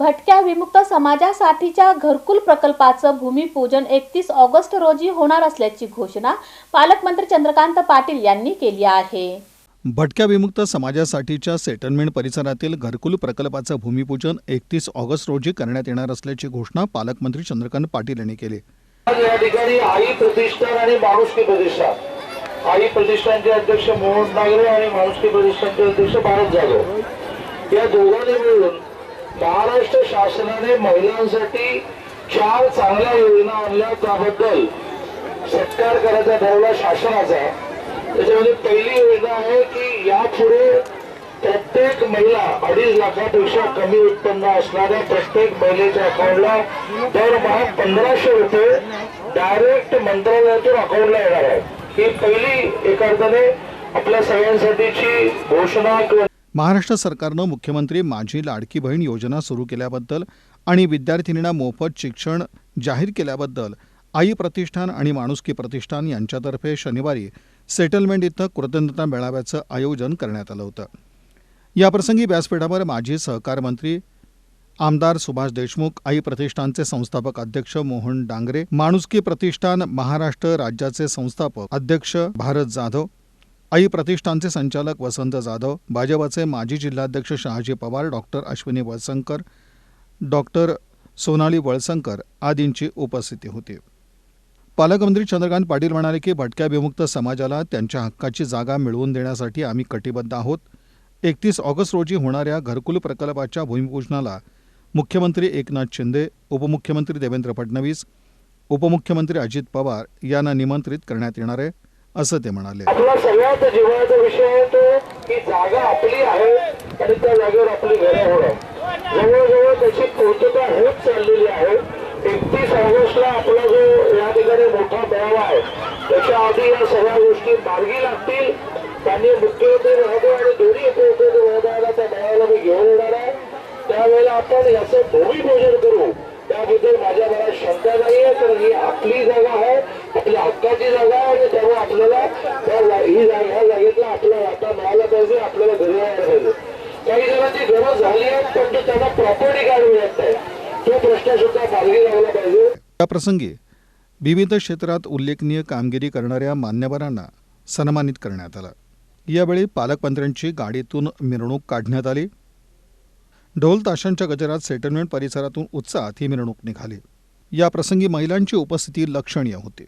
भटक्या विमुक्त समाजासाठीच्या घरकुल प्रकल्पाचं भूमिपूजन एकतीस ऑगस्ट रोजी होणार असल्याची घोषणा पालकमंत्री चंद्रकांत पाटील यांनी केली आहे. भटक्या विमुक्त समाजासाठीच्या सेटलमेंट परिसरातील घरकुल प्रकल्पाचं भूमिपूजन एकतीस ऑगस्ट रोजी करण्यात येणार असल्याची घोषणा पालकमंत्री चंद्रकांत पाटील यांनी केली. या ठिकाणी आई प्रतिष्ठान आणि माणुसकी प्रतिष्ठान. आई प्रतिष्ठानचे अध्यक्ष मोहन नागरे आणि माणुसकी प्रतिष्ठानचे अध्यक्ष भारत जाधव. या दोघांनी मिळून महाराष्ट्र शासनाने महिलांसाठी चार चांगल्या योजना आणल्या त्याबद्दल सत्कार करायचा ठरवला शासनाचा. त्याच्यामध्ये पहिली योजना आहे की यापुढे प्रत्येक महिला अडीच लाखापेक्षा कमी उत्पन्न असणाऱ्या प्रत्येक महिलेच्या अकाउंटला दरमहा पंधराशे रुपये डायरेक्ट मंत्रालयातून अकाउंटला येणार आहे. ही पहिली एका अर्थाने आपल्या सगळ्यांसाठीची घोषणा किंवा महाराष्ट्र सरकारनं मुख्यमंत्री माझी लाडकी बहीण योजना सुरू केल्याबद्दल आणि विद्यार्थिनींना मोफत शिक्षण जाहीर केल्याबद्दल आई प्रतिष्ठान आणि माणुसकी प्रतिष्ठान यांच्यातर्फे शनिवारी सेटलमेंट इथं कृतज्ञता मेळाव्याचं आयोजन करण्यात आलं होतं. याप्रसंगी व्यासपीठावर माजी सहकार मंत्री आमदार सुभाष देशमुख आई प्रतिष्ठानचे संस्थापक अध्यक्ष मोहन डांगरे माणुसकी प्रतिष्ठान महाराष्ट्र राज्याचे संस्थापक अध्यक्ष भारत जाधव आई प्रतिष्ठानचे संचालक वसंत जाधव भाजपाचे माजी जिल्हाध्यक्ष शहाजी पवार डॉक्टर अश्विनी वळसंकर डॉक्टर सोनाली वळसंकर आदींची उपस्थिती होती. पालकमंत्री चंद्रकांत पाटील म्हणाले की भटक्या विमुक्त समाजाला त्यांच्या हक्काची जागा मिळवून देण्यासाठी आम्ही कटिबद्ध आहोत. एकतीस ऑगस्ट रोजी होणाऱ्या घरकुल प्रकल्पाच्या भूमिपूजनाला मुख्यमंत्री एकनाथ शिंदे उपमुख्यमंत्री देवेंद्र फडणवीस उपमुख्यमंत्री अजित पवार यांना निमंत्रित करण्यात येणार आहे. असं ते म्हणाले. आपला सगळ्यात जीवनाचा विषय आहे तो की जागा आपली आहे आणि त्या जागेवर आपली घरं होणं. जवळजवळ त्याची पूर्तता होत चाललेली आहे. एकतीस ऑगस्टला आपला जो या ठिकाणी मोठा मेळावा आहे त्याच्या आधी या सगळ्या गोष्टी मार्गी लागतील. त्यांनी मुख्यमंत्री महोदय आणि दोन्ही उपमुख्यमंत्री महोदयाला त्या मेळाव्याला मी घेऊन येणार आहे. त्यावेळेला आपण याचं भूमिपूजन करू. त्याबद्दल माझ्या मनात शंका नाहीये तर ही आपली जागा आहे आपल्या हक्काची जागा आहे आणि त्यामुळे आपल्याला त्या जा- ही जागा ह्या जागेतला आपला वाटा मिळाला पाहिजे आपल्याला घरी यायला पाहिजे. काही जणांची घरं झाली आहेत पण तो त्यांना प्रॉपर्टी कार्ड मिळत नाही. तो प्रश्न सुद्धा मार्गी लागला पाहिजे. या प्रसंगी विविध क्षेत्रात उल्लेखनीय कामगिरी करणाऱ्या मान्यवरांना सन्मानित करण्यात आलं. यावेळी पालकमंत्र्यांची गाडीतून मिरवणूक काढण्यात आली. ढोल ताशांच्या गजरात सेटलमेंट परिसरातून उत्साहात ही मिरवणूक निघाली. याप्रसंगी महिलांची उपस्थिती लक्षणीय होती.